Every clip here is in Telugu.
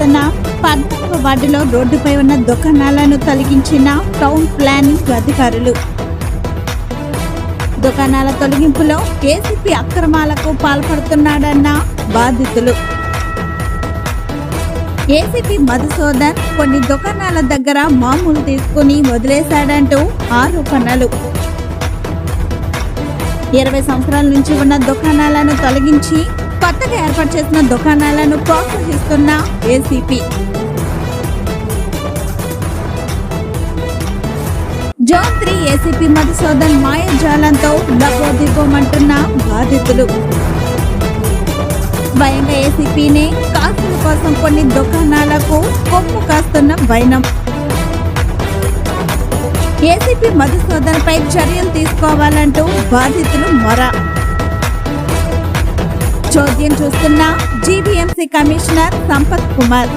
పద్నాలుగో వార్డులో రోడ్డుపై ఉన్న దుకాణాలను తొలగించిన టౌన్ ప్లానింగ్ అధికారులు. దుకాణాల తొలగింపులో ఏసీపీ అక్రమాలకు పాల్పడుతున్నాడన్న బాధితులు. ఏసీపీ మధుసూదన్ కొన్ని దుకాణాల దగ్గర మామూలు తీసుకుని వదిలేశాడంటూ ఆరోపణలు. ఇరవై సంవత్సరాల నుంచి ఉన్న దుకాణాలను తొలగించి కొత్తగా ఏర్పాటు చేసిన దుకాణాలను ప్రోత్సహిస్తున్న ACP. Zone three ACP Madhusudan మాయాజాలంతో లబోదిబోమంటున్న బాధితులు. స్వయంగా ఏసీపీనే కాసుల కోసం కొన్ని దుకాణాలకు కొమ్ము కాస్తున్న వైనం. ఏసీపీ మధుసూదన్ పై చర్యలు తీసుకోవాలంటూ బాధితులు మొర. చోద్యం చూస్తున్న జీవీఎంసీ కమిషనర్ సంపత్ కుమార్.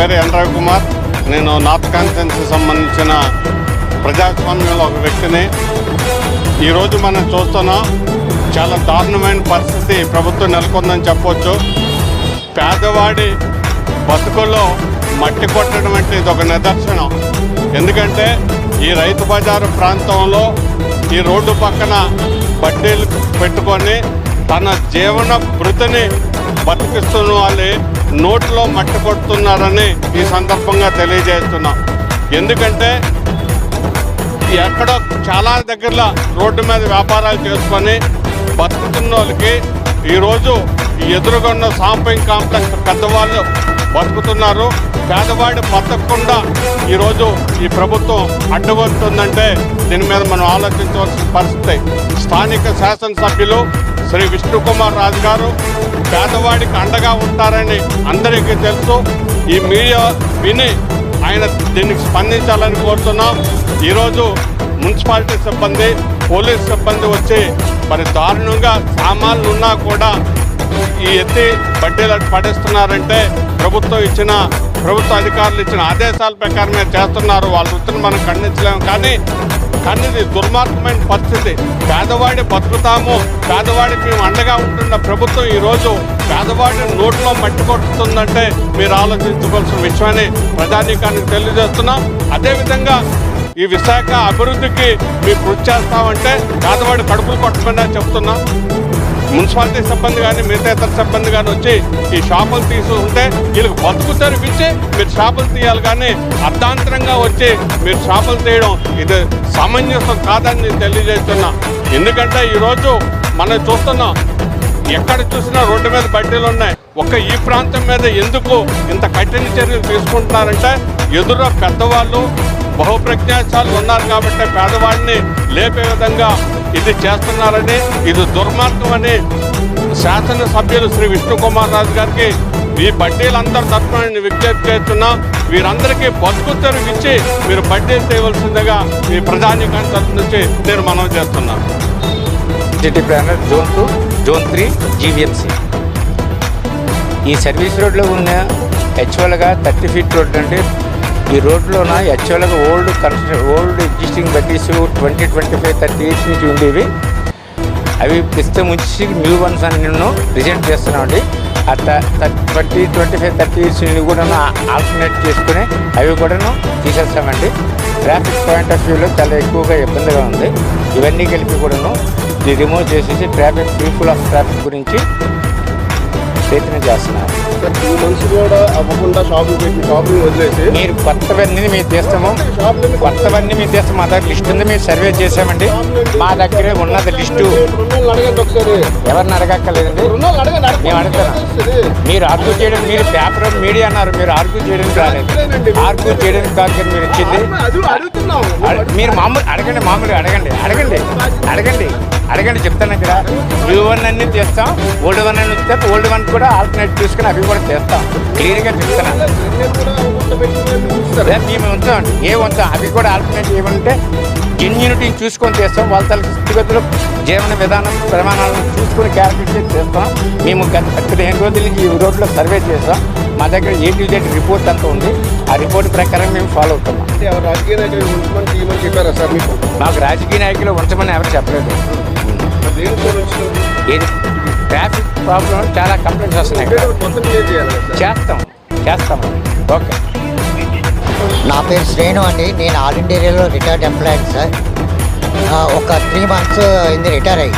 పేరు ఎన్ రవికుమార్ నేను నార్త్ కాన్స్టెన్సీ సంబంధించిన ప్రజాస్వామ్యంలో ఒక వ్యక్తిని. ఈరోజు మనం చూస్తున్నాం చాలా దారుణమైన పరిస్థితి ప్రభుత్వం నెలకొందని చెప్పవచ్చు పేదవాడి బతుకుల్లో మట్టి కొట్టడం అంటే ఇది ఒక నిదర్శనం. ఎందుకంటే ఈ రైతు బజారు ప్రాంతంలో ఈ రోడ్డు పక్కన బడ్డీలు పెట్టుకొని తన జీవన భృతిని బతికిస్తున్న వాళ్ళే నోట్లో మట్టి కొడుతున్నారని ఈ సందర్భంగా తెలియజేస్తున్నాం. ఎందుకంటే ఎక్కడో చాలా దగ్గరలో రోడ్డు మీద వ్యాపారాలు చేసుకొని బతుకుతున్న వాళ్ళకి ఈరోజు ఎదురుగొన్న ఎదురుగున్న షాపింగ్ కాంప్లెక్స్ పెద్దవాళ్ళు బతుకుతున్నారు. పేదవాడు బతకకుండా ఈరోజు ఈ ప్రభుత్వం అడ్డుకొస్తుందంటే దీని మీద మనం ఆలోచించవలసిన పరిస్థితి. స్థానిక శాసనసభ్యులు శ్రీ విష్ణుకుమార్ రాజు గారు పేదవాడికి అండగా ఉంటారని అందరికీ తెలుసు. ఈ మీడియా విని ఆయన దీనికి స్పందించాలని కోరుతున్నాం. ఈరోజు మున్సిపాలిటీ సిబ్బంది పోలీస్ సిబ్బంది వచ్చి మరి దారుణంగా సామాన్లు ఉన్నా కూడా ఈ ఎత్తి బడ్డీలు పడేస్తున్నారంటే ప్రభుత్వం ఇచ్చిన ప్రభుత్వ అధికారులు ఇచ్చిన ఆదేశాల ప్రకారమే చేస్తున్నారు. వాళ్ళ వృత్తిని మనం ఖండించలేము. కానీ కానీ ఇది దుర్మార్గమైన పరిస్థితి. పేదవాడి బతుకుతాము పేదవాడికి మేము అండగా ఉంటున్న ప్రభుత్వం ఈరోజు పేదవాడిని నోట్లో మట్టి కొట్టుతుందంటే మీరు ఆలోచించుకోవాల్సిన విషయాన్ని ప్రజానీకానికి తెలియజేస్తున్నాం. అదేవిధంగా ఈ విశాఖ అభివృద్ధికి మేము కృషి చేస్తామంటే పేదవాడి కడుపులు కొట్టకుండా చెప్తున్నాం. మున్సిపాలిటీ సిబ్బంది కానీ మిగతా ఇతర సిబ్బంది కానీ వచ్చి ఈ షాపులు తీసుకుంటే వీళ్ళకి బతుకు తెరిపించి మీరు షాపులు తీయాలి కానీ అర్ధాంతరంగా వచ్చి మీరు షాపులు తీయడం ఇది సమంజసం కాదని నేను తెలియజేస్తున్నా. ఎందుకంటే ఈరోజు మనం చూస్తున్నాం ఎక్కడ చూసినా రోడ్డు మీద బడ్డీలు ఉన్నాయి. ఒక్క ఈ ప్రాంతం మీద ఎందుకు ఇంత కఠిన చర్యలు తీసుకుంటున్నారంటే ఎదురు పెద్దవాళ్ళు బహుప్రజ్ఞాశాలు ఉన్నారు కాబట్టి పేదవాడిని లేపే విధంగా ఇది చేస్తున్నారని ఇది దుర్మార్గం అని శాసనసభ్యులు శ్రీ విష్ణుకుమార్ రాజు గారికి ఈ బడ్డీలందరి తరఫున విజ్ఞప్తి చేస్తున్నాం. వీరందరికీ బతుకు తెరువు ఇచ్చి మీరు బడ్డీ చేయవలసిందిగా ఈ ప్రధానికాన్ని తరఫు నుంచి నేను మనం చేస్తున్నాను city planner zone two zone three GVMC. ఈ సర్వీస్ రోడ్లో ఉన్న యాక్చువల్గా థర్టీ ఫీట్ రోడ్ అంటే ఈ రోడ్లోన? యాక్చువల్గా old construction old existing buddies twenty twenty five thirty years నుంచి ఉండేవి. అవి ప్రస్తుతం ఉంచి న్యూ వన్స్ అని నేను ప్రజెంట్ చేస్తున్నామండి అట్లా twenty twenty five thirty years కూడా ఆల్టర్నేట్ చేసుకుని అవి కూడాను తీసేస్తామండి. ట్రాఫిక్ పాయింట్ ఆఫ్ వ్యూలో చాలా ఎక్కువగా ఇబ్బందిగా ఉంది. ఇవన్నీ కలిపి కూడాను ఇది రిమూవ్ చేసేసి ట్రాఫిక్ ఫ్రీఫుల్ ఆఫ్ ట్రాఫిక్ గురించి ప్రయత్నం చేస్తున్నారు కూడా అవ్వకుండా షాపులు పెట్టి షాపులు వదిలేసి మీరు కొత్తవన్నీ మేము తీస్తాము కొత్తవన్నీ మేము తీస్తాం మా దగ్గర లిస్ట్ ఉంది మేము సర్వే చేసామండి మా దగ్గరే ఉన్నది లిస్టు రుణాలు అడగండి ఒకసారి ఎవరిని అడగక్కర్లేదండి. మేము అడుగుతున్నాం. వస్తుంది. మీరు ఆర్గ్యూ చేయడం మీరు పేపర్ మీడియా అన్నారు మీరు ఆర్గ్యూ చేయడానికి రాలేదు ఆర్గ్యూ చేయడానికి కాదు మీరు ఇచ్చింది మీరు మామూలు అడగండి మామూలు అడగండి అడగండి అడగండి అడగండి చెప్తాను ఇక్కడ న్యూ వన్ అన్ని తెస్తాం ఓల్డ్ వన్ అన్ని ఇస్తే ఓల్డ్ వన్ కూడా ఆల్టర్నేట్ చూసుకుని అవి కూడా తెస్తాం క్లియర్గా చెప్తున్నాను నేను కూడా అవ్వకుండా పెట్టి ఉంచుతారు. అదే మేము ఉంచామండి ఏ ఉంచాం? అవి కూడా ఆల్టర్నేట్ ఏమంటే జెన్యూనిటీని చూసుకొని చేస్తాం. వాళ్ళ తల స్థితిగతులు జీవన విధానం ప్రమాణాలను చూసుకొని క్యాలిక్యులేట్ చేస్తాం. మేము గత పదిహేను రోజుల నుంచి ఈ రోడ్లో సర్వే చేస్తాం. మా దగ్గర ఏ టు జెడ్ రిపోర్ట్ అంతా ఉంది. ఆ రిపోర్ట్ ప్రకారం మేము ఫాలో అవుతున్నాం ఎవరు రాజకీయ నాయకులు ఉంచమని చెప్పారా సార్ మీకు? మాకు రాజకీయ నాయకులు ఉంచమని ఎవరు చెప్పలేదు? ఏది? ట్రాఫిక్ ప్రాబ్లం చాలా కంప్లైంట్స్ వస్తున్నాయి చేస్తాం చేస్తాం. ఓకే. నా పేరు శ్రేణు అండి. నేను ఆల్ ఇండియాలో రిటైర్డ్ ఎంప్లాయీ సార్ ఒక త్రీ మంత్స్ అయింది రిటైర్ అయ్యి.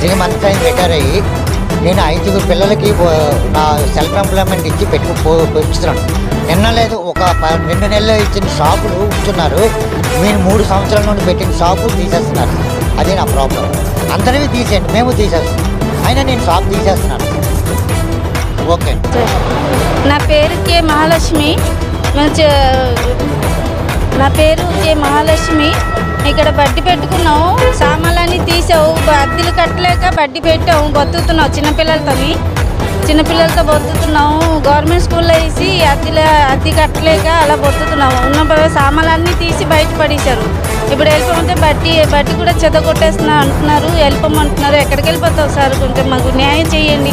త్రీ మంత్స్ అయింది రిటైర్ అయ్యి. నేను ఐదుగురు పిల్లలకి నా సెల్ఫ్ ఎంప్లాయ్మెంట్ ఇచ్చి పెట్టుకు పో- పెంచుతున్నాను. నిన్న లేదు ఒక రెండు నెలలు ఇచ్చిన షాపులు ఉంచున్నారు. మీరు మూడు సంవత్సరాల నుండి పెట్టిన షాపు తీసేస్తున్నారు. అదే నా ప్రాబ్లం అందరివి తీసేయండి మేము తీసేస్తాం. అయినా నేను షాప్ తీసేస్తున్నాను. ఓకే. నా పేరు కే మహాలక్ష్మి. నా పేరు కే మహాలక్ష్మి. ఇక్కడ బడ్డి పెట్టుకున్నాము సామాన్లన్నీ తీసావు. అద్దెలు కట్టలేక బడ్డి పెట్టాము బతుకుతున్నావు. చిన్నపిల్లలతో చిన్నపిల్లలతో బతుకుతున్నాము గవర్నమెంట్ స్కూల్లో వేసి అద్దెల అద్దె కట్టలేక అలా బతుకుతున్నాము ఉన్న సామాన్లన్నీ తీసి బయట పడేశారు. ఇప్పుడు వెళ్ళిపోమంటే బట్టి బట్టి కూడా చెత్త కొట్టేస్తున్నా అంటున్నారు. వెళ్ళిపోమంటున్నారు. ఎక్కడికి వెళ్ళిపోతావు సార్? కొంచెం మాకు న్యాయం చేయండి